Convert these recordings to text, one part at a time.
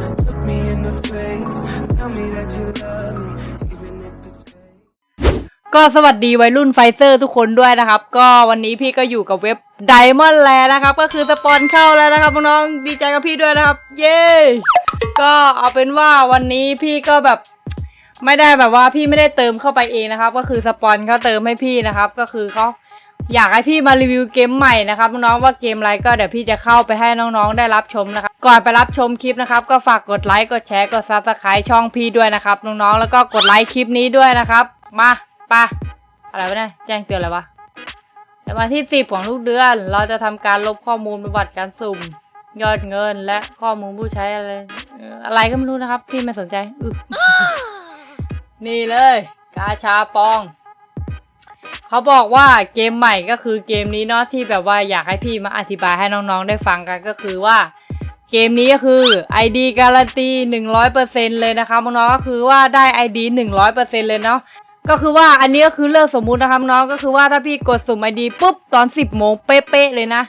Look me in the face, tell me that you love me, even if it's ก็สวัสดีวัยรุ่นไฟเซอร์ทุกคนด้วยนะครับ ก็วันนี้พี่ก็อยู่กับเว็บ Diamond l a นะครับ ก็คือสปอนเข้าแล้วนะครับน้องๆดีใจกับพี่ด้วยนะครับ เย้ก็เอาเป็นว่าวันนี้พี่ก็แบบไม่ได้แบบว่าพี่ไม่ได้เติมเข้าไปเองนะครับ ก็คือสปอนเขาเติมให้พี่นะครับ ก็คือเขา อยากให้พี่มารีวิวเกมใหม่นะครับน้องๆว่าเกมอะไรก็เดี๋ยวพี่จะเข้าไปให้น้องๆได้รับชมนะครับก่อนไปรับชมคลิปนะครับก็ฝากกดไลค์กดแชร์กดซับสไครต์ช่องพี่ด้วยนะครับน้องๆแล้วก็กดไลค์คลิปนี้ด้วยนะครับมาปะอะไรวะเนี่ยแจ้งเตือนอะไรวะในวันที่สิบของทุกเดือน เราจะทำการลบข้อมูลประวัติการสุ่ม ยอดเงินและข้อมูลผู้ใช้อะไรอะไรก็ไม่รู้นะครับ พี่ไม่สนใจนี่เลย กาชาปอง เขาบอกว่าเกมใหม่ก็คือเกมนี้เนาะที่แบบว่าอยากให้พี่มาอธิบายให้น้องๆได้ฟังกันก็คือว่า เกมนี้ก็คือ ID การันตี 100%เลยนะคะน้องๆก็คือว่าได้ ID 100%เลยเนาะก็คือว่าอันนี้ก็คือเรื่องสมมุตินะคะน้องก็คือว่าถ้าพี่กดสุ่ม ID ปุ๊บตอน 10โมงเป๊ะๆเลยนะ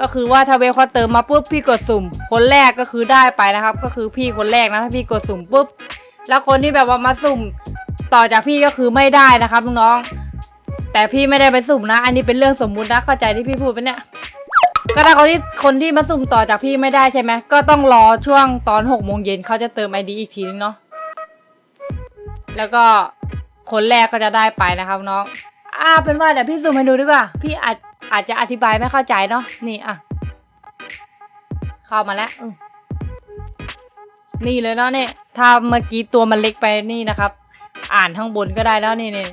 ก็คือว่าถ้าเวลเขาเติมมาปุ๊บพี่กดสุ่ม คนแรกก็คือได้ไปนะครับ ก็คือพี่คนแรกนะถ้าพี่กดสุ่มปุ๊บแล้วคนที่แบบว่ามาสุ่มต่อจากพี่ก็คือไม่ได้นะครับน้อง แต่พี่ไม่ได้ไปสุ่มนะ อันนี้เป็นเรื่องสมมุตินะเข้าใจที่พี่พูดไปเนี่ย ก็ถ้าคนที่คนที่มาสุ่มต่อจากพี่ไม่ได้ใช่ไหมก็ต้องรอช่วงตอนหกโมงเย็นเขาจะเติมไอดีอีกทีนึงเนาะแล้วก็คนแรกก็จะได้ไปนะครับน้องอ่าเป็นว่าเดี๋ยวพี่สุ่มให้ดูดีกว่า พี่อาจอาจจะอธิบายไม่เข้าใจเนาะนี่อะเข้ามาแล้วนี่เลยเนาะเนี่ยถ้าเมื่อกี้ตัวมันเล็กไปนี่นะครับ อ่านข้างบนก็ได้แล้วนี่นี่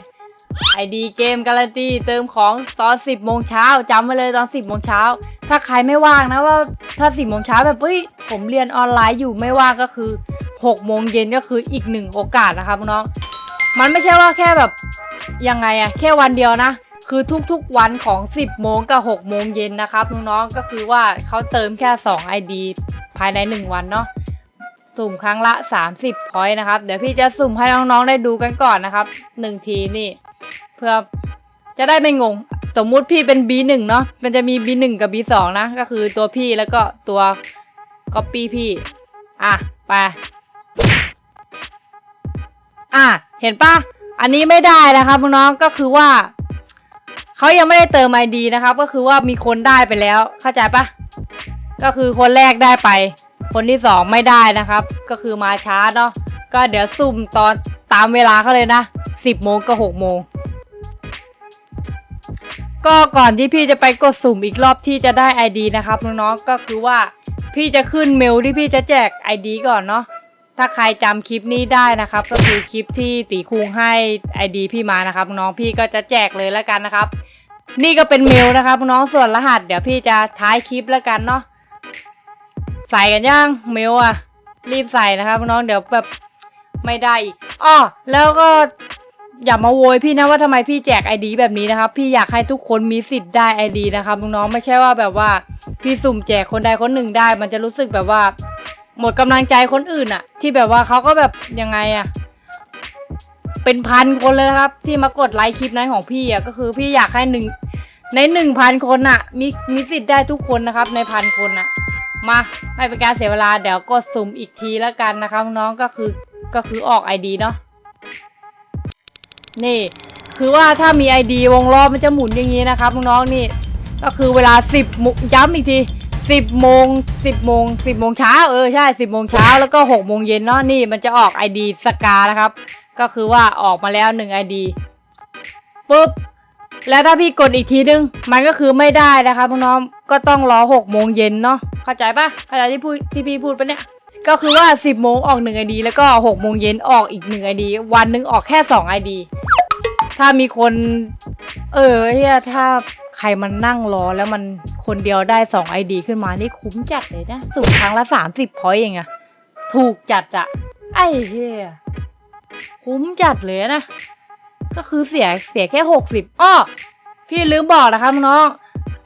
ไอดีเกมการันตีเติมของตอน 10โมงเช้าจำไว้เลยตอน 10โมงเช้า ถ้าใครไม่ว่างนะว่าถ้า 10โมงเช้าแบบเฮ้ยผมเรียนออนไลน์อยู่ไม่ว่างก็คือ6โมงเย็นก็คืออีกหนึ่งโอกาสนะครับน้อง มันไม่ใช่ว่าแค่แบบยังไงอะแค่วันเดียวนะ คือทุกๆวันของ 10โมงกับ6โมงเย็นนะครับน้องๆก็คือว่าเขาเติมแค่ 2 ID ภายใน 1 วันเนาะสุ่มครั้งละ 30พอยต์นะครับ เดี๋ยวพี่จะสุ่มให้น้องๆได้ดูกันก่อนนะครับ 1 ทีนี่ เพื่อจะได้ไม่งง สมมุติพี่เป็น B1 เนาะมันจะมี B1 กับ B2 นะ ก็คือตัวพี่แล้วก็ตัว Copy พี่ อะ ไป อะ เห็นปะอันนี้ไม่ได้นะครับน้องก็คือว่าเขายังไม่ได้เติม ID นะครับ ก็คือว่ามีคนได้ไปแล้ว เข้าใจปะก็คือคนแรกได้ไป คนที่สองไม่ได้นะครับ ก็คือมาช้าเนาะก็เดี๋ยวสุ่มตอนตามเวลาเขาเลยนะ10โมงกับ6โมง ก็ก่อนที่พี่จะไปกดสุ่มอีกรอบที่จะได้ ID นะครับน้องๆก็คือว่าพี่จะขึ้นเมลที่พี่จะแจก ID ก่อนเนาะถ้าใครจำคลิปนี้ได้นะครับ ก็คือคลิปที่ตีคุงให้ ID พี่มานะครับน้องพี่ก็จะแจกเลยแล้วกันนะครับ นี่ก็เป็นเมลนะครับน้องส่วนรหัส เดี๋ยวพี่จะท้ายคลิปแล้วกันเนาะใส่กันยังเมลอะรีบใส่นะครับน้องเดี๋ยวแบบไม่ได้อีกอ้อแล้วก็ อย่ามาโวยพี่นะว่าทำไมพี่แจกไอดีแบบนี้นะครับ พี่อยากให้ทุกคนมีสิทธิ์ได้ไอดีนะครับน้องๆไม่ใช่ว่าแบบว่าพี่สุ่มแจกคนใดคนหนึ่งได้ มันจะรู้สึกแบบว่า หมดกำลังใจคนอื่นอะที่แบบว่าเขาก็แบบยังไงอะเป็นพันคนเลยนะครับ ที่มากดไลค์คลิปนั้นของพี่อะก็คือพี่อยากให้หนึ่งในหนึ่งพันคนอะมีมีสิทธิ์ได้ทุกคนนะครับ ในพันคนอะมาไม่เป็นการเสียเวลาเดี๋ยวกดสุ่มอีกทีแล้วกันนะครับน้องก็คือก็คือออก ID เนาะ นี่ คือว่าถ้ามี ID วงรอบมันจะหมุนอย่างนี้นะครับน้องๆนี่ ก็คือเวลา 10โมงย้ำอีกที 10โมง10โมง10โมงเช้าเออใช่ 10โมงเช้าแล้วก็6โมงเย็นเนาะนี่มันจะออก ID สกานะครับ ก็คือว่าออกมาแล้ว1 ID ปุ๊บแล้วถ้าพี่กดอีกทีนึง มันก็คือไม่ได้นะครับน้องๆก็ต้องรอ6โมงเย็นเนาะเข้าใจปะเข้าใจที่พูดที่พี่พูดปะเนี่ยก็คือว่า 10โมงออก1 ID แล้วก็6โมงเย็นออกอีก1 ID วันนึงออกแค่2 ID ถ้ามีคน เออเฮียถ้าใครมันนั่งรอแล้วมันคนเดียวได้2 ID ขึ้นมานี่คุ้มจัดเลยนะสุ่มครั้งละ30พอยเองอะถูกจัดอะไอ้เฮียคุ้มจัดเลยนะ ก็คือเสียเสียแค่หกสิบอ้อพี่ลืมบอกนะครับน้อง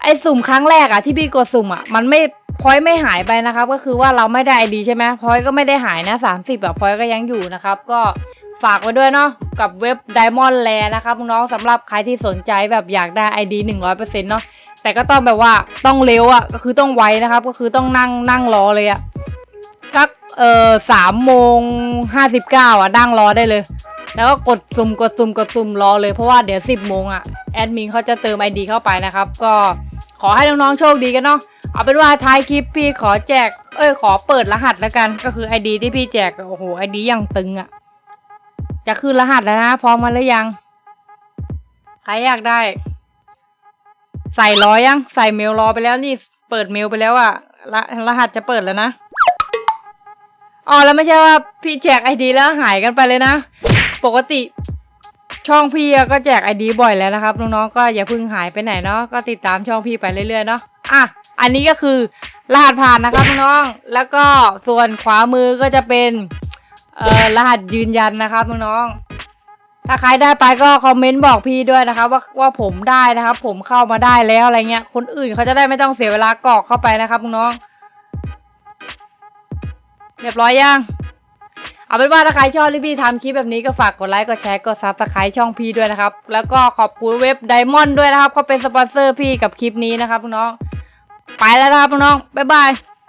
ไอ้สุ่มครั้งแรกอะที่พี่กดสุ่มอะมันไม่พอยไม่หายไปนะครับ ก็คือว่าเราไม่ได้ไอดีใช่ไหมพอยก็ไม่ได้หายนะสามสิบอะพอยก็ยังอยู่นะครับ ก็ ฝากไว้ด้วยเนาะกับเว็บ Diamond l a นะครับน้องสำหรับใครที่สนใจแบบอยากได้ ID 100%เนาะแต่ก็ต้องแบบว่าต้องเร็วอะก็คือต้องไวนะครับ ก็คือต้องนั่งนั่งรอเลยอะสักเอ่อสามโมงห้าสิบเก้าอะดังรอได้เลย แล้วก็กดสุ่มกดสุ่มกดสุ่มรอเลยเพราะว่าเดี๋ยวสิบโมงอะแอดมินเขาจะเติมไอดีเข้าไปนะครับ ก็ขอให้น้องๆโชคดีกันเนาะเอาเป็นว่าท้ายคลิปพี่ขอแจก เอ้ยขอเปิดรหัสแล้วกัน ก็คือไอดีที่พี่แจกโอ้โหไอดียังตึงอะ จะขึ้นรหัสแล้วนะ พร้อมมาหรือยัง ใครอยากได้ ใส่ร้อยยัง ใส่เมลรอไปแล้วนี่ เปิดเมลไปแล้วอะรรหัสจะเปิดแล้วนะ อ๋อแล้วไม่ใช่ว่าพี่แจกไอดีแล้วหายกันไปเลยนะ ปกติช่องพี่ก็แจกไอดีบ่อยแล้วนะครับน้องๆก็อย่าเพิ่งหายไปไหนเนาะก็ติดตามช่องพี่ไปเรื่อยๆเนาะอะอันนี้ก็คือรหัสผ่านนะครับน้องๆแล้วก็ส่วนขวามือก็จะเป็น เอ่อรหัสยืนยันนะครับน้องๆถ้าใครได้ไปก็คอมเมนต์บอกพี่ด้วยนะครับ ว่าว่าผมได้นะครับ ผมเข้ามาได้แล้วอะไรเงี้ย คนอื่นเขาจะได้ไม่ต้องเสียเวลากรอกเข้าไปนะครับน้องเรียบร้อยยังเอาเป็นว่าถ้าใครชอบที่พี่ทำคลิปแบบนี้ก็ฝากกดไลค์กดแชร์กดซับสไครต์ช่องพี่ด้วยนะครับ แล้วก็ขอบคุณเว็บไดมอนด์ด้วยนะครับเขาเป็นสปอนเซอร์พี่กับคลิปนี้นะครับน้อง ไปแล้วนะครับน้องบ๊ายบาย